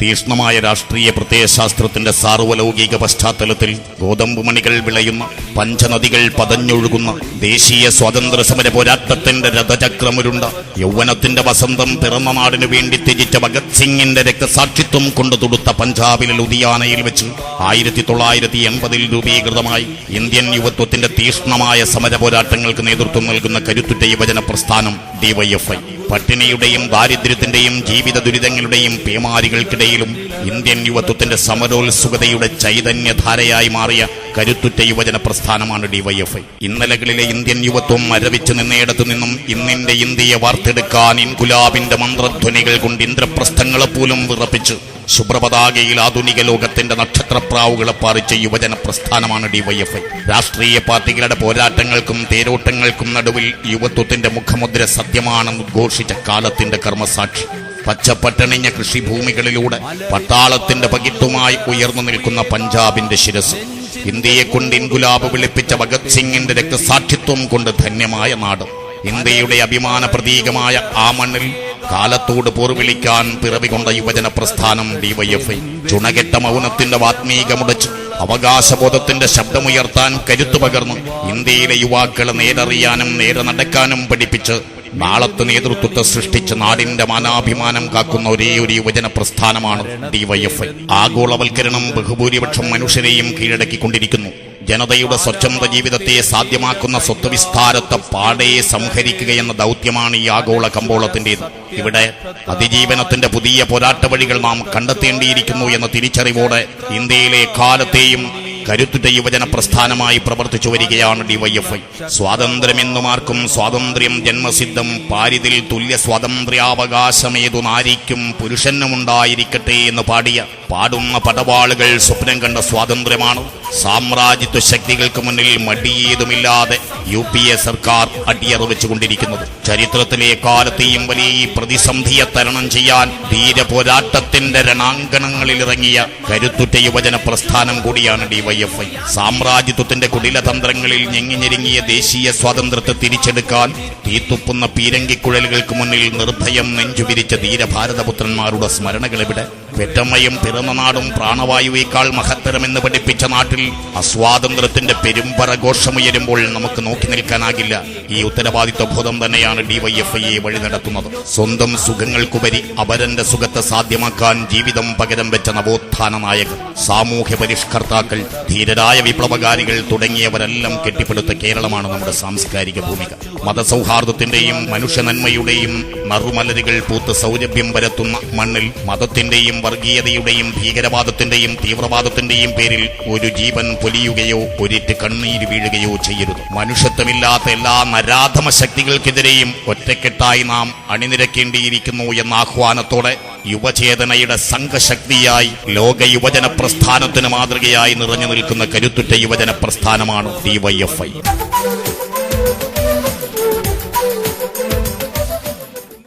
തീക്ഷ്ണമായ രാഷ്ട്രീയ പ്രത്യയശാസ്ത്രത്തിന്റെ സാർവലൗകിക പശ്ചാത്തലത്തിൽ ഗോതമ്പ് മണികൾ വിളയുന്ന പഞ്ചനദികൾ പതഞ്ഞൊഴുകുന്ന ദേശീയ സ്വാതന്ത്ര്യ സമര പോരാട്ടത്തിന്റെ രഥചക്രമുരുണ്ട യൗവനത്തിന്റെ വസന്തം പിറന്ന നാടിനു വേണ്ടി ത്യജിച്ച ഭഗത് സിംഗിന്റെ രക്തസാക്ഷിത്വം കൊണ്ടു തൊടുത്ത പഞ്ചാബിലെ ലുധിയാനയിൽ വെച്ച് ആയിരത്തി തൊള്ളായിരത്തി എൺപതിൽ രൂപീകൃതമായി ഇന്ത്യൻ യുവത്വത്തിന്റെ തീഷ്ണമായ സമര പോരാട്ടങ്ങൾക്ക് നേതൃത്വം നൽകുന്ന കരുത്തുറ്റ യുവജന പ്രസ്ഥാനം ഡിവൈഎഫ്ഐ പട്ടിണിയുടെയും ദാരിദ്ര്യത്തിന്റെയും ജീവിത ദുരിതങ്ങളുടെയും പേമാരികൾക്കിടയിലും ഇന്ത്യൻ യുവത്വത്തിന്റെ സമരോത്സുകതയുടെ ചൈതന്യധാരയായി മാറിയ കരുത്തുറ്റ യുവജന പ്രസ്ഥാനമാണ് ഡിവൈഎഫ്ഐ. ഇന്നലകളിലെ ഇന്ത്യൻ യുവത്വം മരവിച്ചു നിന്നയിടത്തു നിന്നും ഇന്നിന്റെ ഇന്ത്യയെ വാർത്തെടുക്കാൻ ഇൻകുലാബിന്റെ മന്ത്രധ്വനികൾ കൊണ്ട് ഇന്ദ്രപ്രസ്ഥങ്ങളെ പോലും വിറപ്പിച്ച് ശുഭ്രപതാകയിൽ ആധുനിക ലോകത്തിന്റെ നക്ഷത്രപ്രാവുകളെ പാറിച്ച യുവജന പ്രസ്ഥാനമാണ് ഡിവൈഎഫ്ഐ. രാഷ്ട്രീയ പാർട്ടികളുടെ പോരാട്ടങ്ങൾക്കും തേരോട്ടങ്ങൾക്കും നടുവിൽ യുവത്വത്തിന്റെ മുഖമുദ്ര സത്യമാണെന്ന് ഉദ്ഘോഷിച്ച കാലത്തിന്റെ കർമ്മസാക്ഷി പച്ചപ്പട്ടണിഞ്ഞ കൃഷിഭൂമികളിലൂടെ പട്ടാളത്തിന്റെ പകിട്ടുമായി ഉയർന്നു നിൽക്കുന്ന പഞ്ചാബിന്റെ ശിരസ് ഇന്ത്യയെ കൊണ്ട് ഇൻഗുലാബ് വിളിപ്പിച്ച ഭഗത് സിംഗിന്റെ രക്തസാക്ഷിത്വം കൊണ്ട് ധന്യമായ നാട്. ഇന്ത്യയുടെ അഭിമാന പ്രതീകമായ ആ മണ്ണിൽ കാലത്തോട് പോർവിളിക്കാൻ പിറവികൊണ്ട യുവജന പ്രസ്ഥാനം ഡിവൈഎഫ്ഐ ചുണകെട്ട മൗനത്തിന്റെ വാത്മീകമുടച്ച് അവകാശബോധത്തിന്റെ ശബ്ദമുയർത്താൻ കരുത്തു പകർന്നു ഇന്ത്യയിലെ യുവാക്കളെ നേരറിയാനും നേരെ നടക്കാനും പഠിപ്പിച്ച് നാളത്തെ നേതൃത്വത്തെ സൃഷ്ടിച്ച് നാടിന്റെ മാനാഭിമാനം കാക്കുന്ന ഒരേ ഒരു യുവജന പ്രസ്ഥാനമാണ് ഡിവൈഎഫ്ഐ ആഗോളവൽക്കരണം ബഹുഭൂരിപക്ഷം മനുഷ്യരെയും കീഴടക്കിക്കൊണ്ടിരിക്കുന്നു. ജനതയുടെ സ്വച്ഛന്ത ജീവിതത്തെ സാധ്യമാക്കുന്ന സ്വത്ത് വിസ്താരത്തെ പാടെ സംഹരിക്കുകയെന്ന ദൗത്യമാണ് ഈ ആഗോള കമ്പോളത്തിന്റേത് ഇവിടെ അതിജീവനത്തിന്റെ പുതിയ പോരാട്ട വഴികൾ നാം കണ്ടെത്തേണ്ടിയിരിക്കുന്നു എന്ന തിരിച്ചറിവോടെ ഇന്ത്യയിലെ കാലത്തെയും കരുത്തുറ്റ യുവജന പ്രസ്ഥാനമായി പ്രവർത്തിച്ചു വരികയാണ് ഡിവൈഎഫ്ഐ സ്വാതന്ത്ര്യമെന്നും ആർക്കും സ്വാതന്ത്ര്യം ജന്മസിദ്ധം പാരിതിൽ തുല്യ സ്വാതന്ത്ര്യാവകാശമേതു നാരിക്കും പുരുഷനുമുണ്ടായിരിക്കട്ടെ എന്ന് പാടിയ പാടുന്ന പടവാളുകൾ സ്വപ്നം കണ്ട സ്വാതന്ത്ര്യമാണ്. സാമ്രാജ്യത്വ ശക്തികൾക്ക് മുന്നിൽ മടിയേതുമില്ലാതെ യു പി എ സർക്കാർ അടിയറ വെച്ചുകൊണ്ടിരിക്കുന്നത് ചരിത്രത്തിലെ കാലത്തെയും വലിയ ഈ പ്രതിസന്ധിയെ തരണം ചെയ്യാൻ ധീര പോരാട്ടത്തിന്റെ രണാങ്കണങ്ങളിൽ ഇറങ്ങിയ കരുത്തുറ്റ യുവജന പ്രസ്ഥാനം കൂടിയാണ് ഡിവൈഎഫ്ഐ. സാമ്രാജ്യത്വത്തിന്റെ കുടിലതന്ത്രങ്ങളിൽ ഞെങ്ങിഞ്ഞെരുങ്ങിയ ദേശീയ സ്വാതന്ത്ര്യത്തെ തിരിച്ചെടുക്കാൻ തീത്തുപ്പുന്ന പീരങ്കിക്കുഴലുകൾക്ക് മുന്നിൽ നിർഭയം നെഞ്ചുവിരിച്ച ധീരഭാരതപുത്രന്മാരുടെ സ്മരണകളെവിടെ? പെറ്റമ്മയും പിറന്ന നാടും പ്രാണവായുവേക്കാൾ മഹത്തരമെന്ന് പഠിപ്പിച്ച നാട്ടിൽ അസ്വാതന്ത്ര്യത്തിന്റെ പെരുമ്പറഘോഷമുയരുമ്പോൾ നമുക്ക് നോക്കി നിൽക്കാനാകില്ല. ഈ ഉത്തരവാദിത്വ ബോധം തന്നെയാണ് ഡിവൈഎഫ്ഐയെ വഴി നടത്തുന്നത്. സ്വന്തം സുഖങ്ങൾക്കുപരി അപരന്റെ സുഖത്തെ സാധ്യമാക്കാൻ ജീവിതം പകരം വെച്ച നവോത്ഥാന നായകർ സാമൂഹ്യ പരിഷ്കർത്താക്കൾ ധീരരായ വിപ്ലവകാരികൾ തുടങ്ങിയവരെല്ലാം കെട്ടിപ്പടുത്ത കേരളമാണ് നമ്മുടെ സാംസ്കാരിക ഭൂമിക. മതസൗഹാർദ്ദത്തിന്റെയും മനുഷ്യ നന്മയുടെയും നറുമലരുകൾ പൂത്ത് സൗരഭ്യം വരത്തുന്ന മണ്ണിൽ മതത്തിന്റെയും വർഗീയതയുടെയും ഭീകരവാദത്തിന്റെയും തീവ്രവാദത്തിന്റെയും പേരിൽ ഒരു ജീവൻ പൊലിയുകയോ ഒരിറ്റ് കണ്ണീര് വീഴുകയോ ചെയ്യരുത്. മനുഷ്യത്വമില്ലാത്ത എല്ലാ നരാധമ ശക്തികൾക്കെതിരെയും ഒറ്റക്കെട്ടായി നാം അണിനിരക്കേണ്ടിയിരിക്കുന്നു എന്ന ആഹ്വാനത്തോടെ യുവചേതനയുടെ സംഘശക്തിയായി ലോക യുവജന പ്രസ്ഥാനത്തിന് മാതൃകയായി നിറഞ്ഞു നിൽക്കുന്ന കരുത്തുറ്റ യുവജന പ്രസ്ഥാനമാണ് ഡിവൈഎഫ്ഐ